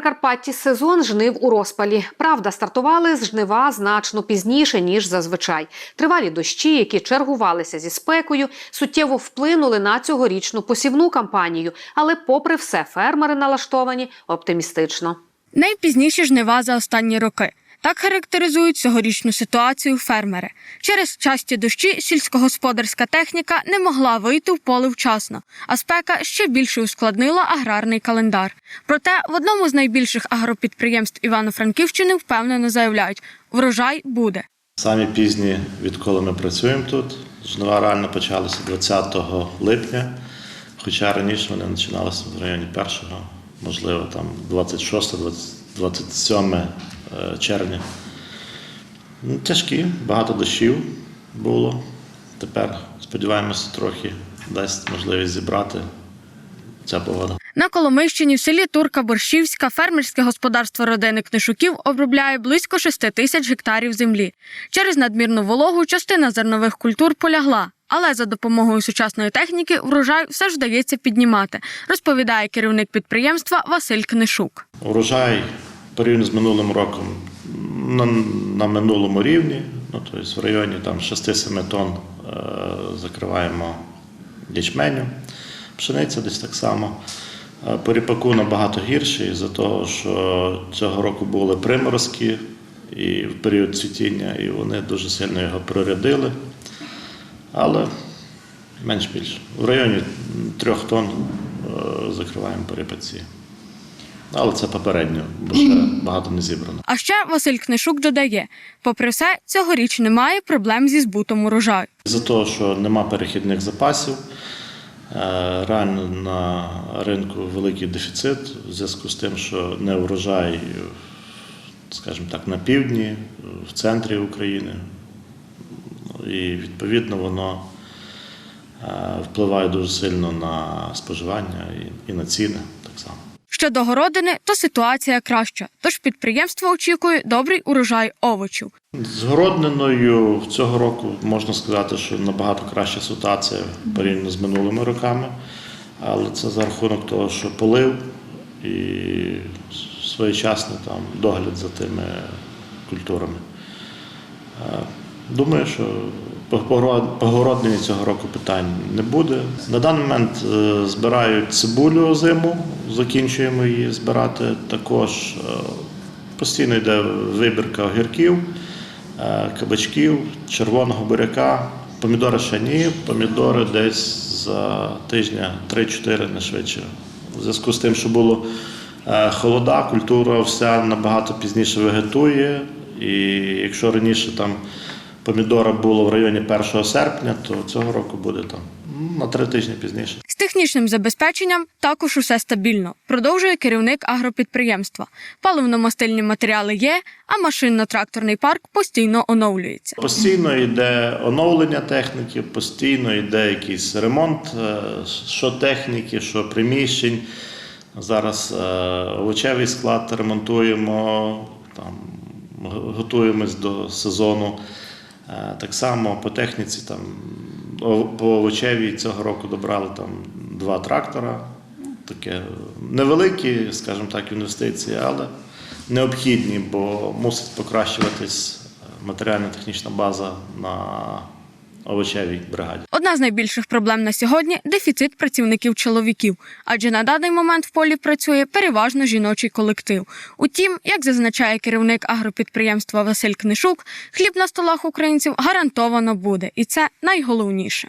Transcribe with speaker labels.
Speaker 1: Прикарпатті сезон жнив у розпалі. Правда, стартували з жнива значно пізніше ніж зазвичай. Тривалі дощі, які чергувалися зі спекою, суттєво вплинули на цьогорічну посівну кампанію. Але, попри все, фермери налаштовані оптимістично.
Speaker 2: Найпізніші жнива за останні роки. Так характеризують цьогорічну ситуацію фермери. Через часті дощі сільськогосподарська техніка не могла вийти в поле вчасно, а спека ще більше ускладнила аграрний календар. Проте в одному з найбільших агропідприємств Івано-Франківщини впевнено заявляють, врожай буде.
Speaker 3: Самі пізні, відколи ми працюємо тут. Жнива реально почалися 20 липня, хоча раніше вони починалися в районі 1, можливо, там 26, 27 е, червня. Ну, Тяжкі, багато дощів було. Тепер сподіваємося, трохи дасть можливість зібрати ця погода.
Speaker 2: На Коломийщині в селі Турка Борщівська фермерське господарство родини Книшуків обробляє близько 6 тисяч гектарів землі. Через надмірну вологу частина зернових культур полягла. Але за допомогою сучасної техніки врожай все ж вдається піднімати, розповідає керівник підприємства Василь Книшук.
Speaker 3: Урожай порівняно з минулим роком на, на минулому рівні, ну, тобто в районі там 6-7 тонн е, закриваємо ячменю, пшениця десь так само. Е, По ріпаку набагато гірше, із-за того, що цього року були приморозки і в період цвітіння, і вони дуже сильно його прорядили. Але менш більше. В районі 3 тонн е, закриваємо по ріпаці. Але це попередньо, бо ще багато не зібрано.
Speaker 2: А ще Василь Книшук додає: попри все, цьогоріч немає проблем зі збутом урожаю.
Speaker 3: За того, що нема перехідних запасів, е, реально на ринку великий дефіцит в зв'язку з тим, що не врожай, скажімо так, на півдні, в центрі України. І відповідно воно е, впливає дуже сильно на споживання і- на ціни.
Speaker 2: Щодо городини, то ситуація краща, тож підприємство очікує добрий урожай овочів.
Speaker 3: З городниною цього року можна сказати, що набагато краща ситуація порівняно з минулими роками, але це за рахунок того, що полив і своєчасний там догляд за тими культурами. Е, Думаю, що по город- по городнині цього року питань не буде. На даний момент е, збирають цибулю озиму, закінчуємо її збирати. Також е, постійно йде вибірка огірків, е, кабачків, червоного буряка. Помідори ще ні, помідори десь за тижня 3-4 не швидше. У зв'язку з тим, що було холода, культура вся набагато пізніше вегетує. І якщо раніше там помідора було в районі 1 серпня, то цього року буде там ну, на три тижні пізніше.
Speaker 2: З технічним забезпеченням також усе стабільно, продовжує керівник агропідприємства. Паливно-мастильні матеріали є, а машинно-тракторний парк постійно оновлюється.
Speaker 3: Постійно йде оновлення техніки, постійно йде якийсь ремонт, е, що техніки, що приміщень. Зараз е, овочевий склад ремонтуємо, там, готуємось до сезону. Е, Так само по техніці, там, по овочевій цього року добрали там, два трактора. Таке невеликі, скажімо так, інвестиції, але необхідні, бо мусить покращуватись е, матеріально-технічна база на овочевій бригаді.
Speaker 2: Одна з найбільших проблем на сьогодні дефіцит працівників чоловіків, адже на даний момент в полі працює переважно жіночий колектив. Утім, як зазначає керівник агропідприємства Василь Книшук, хліб на столах українців гарантовано буде, і це найголовніше.